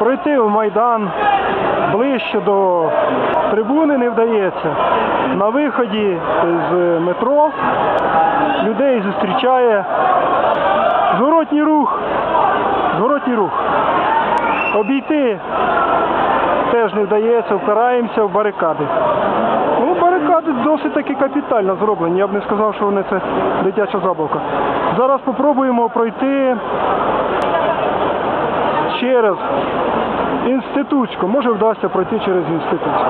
Пройти в Майдан ближче до трибуни не вдається. На виході з метро людей зустрічає зворотній рух. Зворотній рух. Обійти теж не вдається, впираємося в барикади. Ну, барикади досить таки капітально зроблені. Я б не сказав, що вони це дитяча забавка. Зараз спробуємо пройти через інститутську. Може вдасться пройти через інститутську.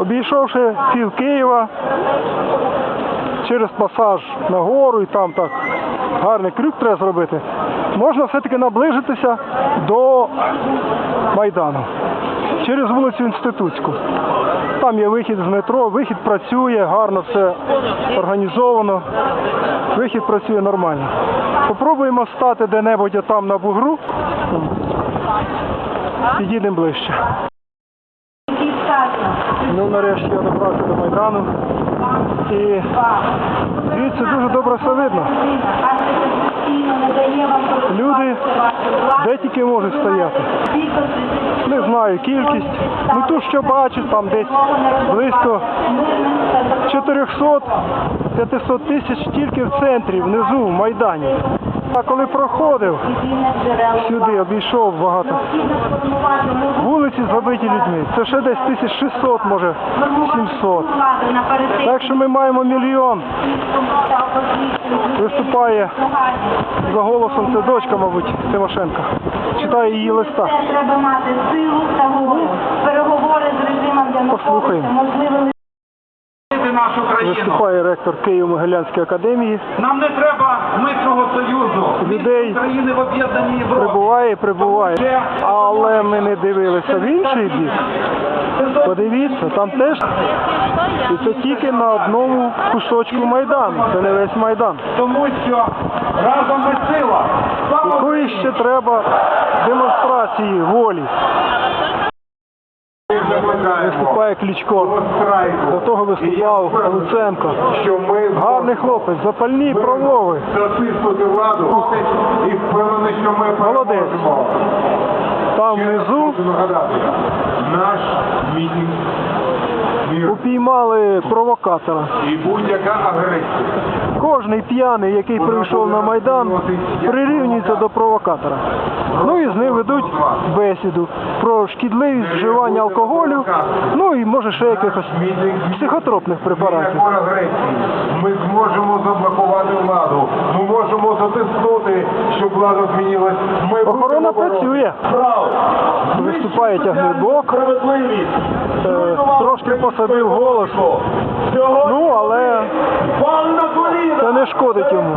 Обійшовши пів Києва через пасаж на гору і там так гарний крюк треба зробити, можна все-таки наближитися до Майдану через вулицю Інститутську. Там є вихід з метро, вихід працює, гарно все організовано. Вихід працює нормально. Попробуємо стати де-небудь там на бугру. Підійдемо ближче. Ну, нарешті я добрався до Майдану. І звідси дуже добре все видно. Люди де тільки можуть стояти. Не знаю кількість. Ну тут що бачу, там десь близько 400-500 тисяч тільки в центрі, внизу, в Майдані. А коли проходив сюди, обійшов багато. Вулиці забиті людьми. Це ще десь 1600, може 700. Так що ми маємо мільйон. Виступає за голосом, це дочка, мабуть, Тимошенка. Читає її листа. Треба мати силу та. Переговори з режимом Послухаємо. Виступає ректор Києво-Могилянської академії. Нам не треба митного союзу. Людей країни в об'єднаній Європі. Прибуває, прибуває. Але ми не дивилися в інший бік. Подивіться, там теж і це тільки на одному кусочку Майдану. Це не весь Майдан. Тому що разом ми сила. Якої ще треба демонстрації волі. Виступає Кличко. До того виступав Луценко. Гарний хлопець, запальні промови. і впевнений, що ми Молодець. Там внизу наш мітинг упіймали провокатора. і будь-яка агресія. Кожний п'яний, який прийшов на Майдан, прирівнюється до провокатора. Ну і з ним ведуть бесіду про шкідливість вживання алкоголю, ну і може ще якихось психотропних препаратів. Ми зможемо заблокувати владу. Ми можемо затиснути, щоб влада змінилась. Ми Охорона працює. Виступає тягнебок, трошки посадив голос. Ну, але це не шкодить йому.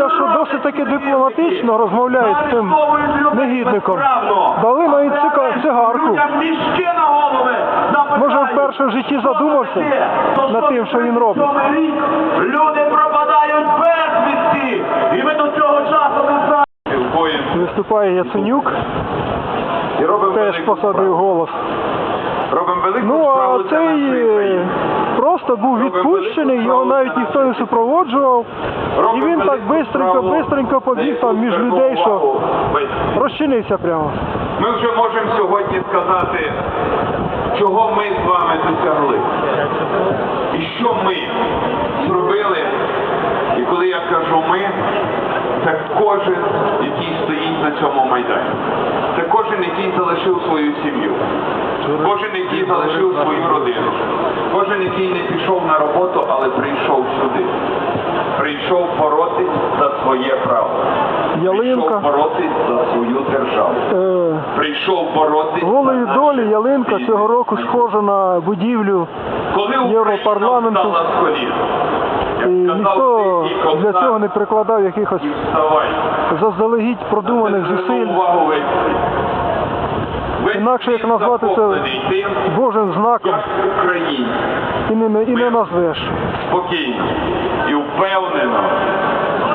Подивіться, що досить таки дипломатично розмовляють з цим негідником. Дали навіть цигарку. Мішки на голови. Може, вперше в житті задумався над тим, що він робить. рік Люди пропадають безвісті. І ми до цього часу не знаємо. Виступає Яценюк, І робимо теж посадив голос. Робимо велику Ну а цей. Просто був відпущений, його навіть ніхто не супроводжував. І він так бистренько, бистренько побіг там між людей, що розчинився прямо. Ми вже можемо сьогодні сказати, чого ми з вами досягли. І що ми зробили. І коли я кажу ми, це кожен, який стоїть на цьому майдані. Це кожен, який залишив свою сім'ю. Кожен, який залишив свою родину. Кожен, який не пішов на роботу, але прийшов сюди. Прийшов боротись за своє право. Ялинка. Прийшов боротись за свою державу. Е, Прийшов боротись. волею за долі ялинка вільні цього року схожа на будівлю Коли Україна Європарламенту. встала з колін, і ніхто для цього не прикладав якихось заздалегідь продуманих зусиль. звернув увагу весь світ. Весь Інакше як назвати це Божим знаком і не, і не назвеш. спокійно і впевнено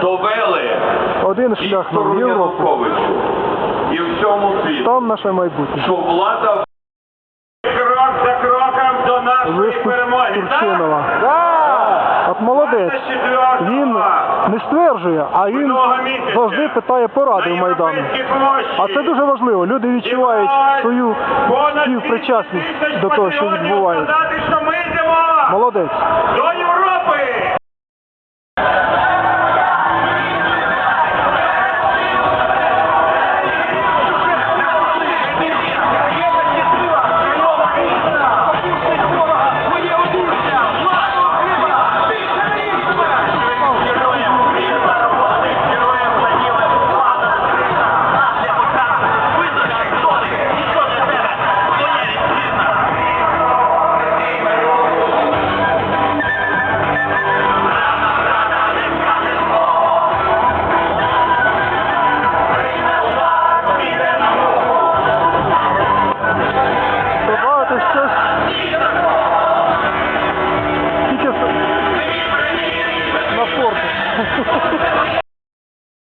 довели Один шлях сторону Європу. І всьому світу, Там наше майбутнє. що влада Крок за кроком до нашої перемоги. Турчинова. От молодець. Він не стверджує, а він завжди питає поради в Майдану. А це дуже важливо. Люди відчувають свою співпричасність до того, що відбувається. Молодець. до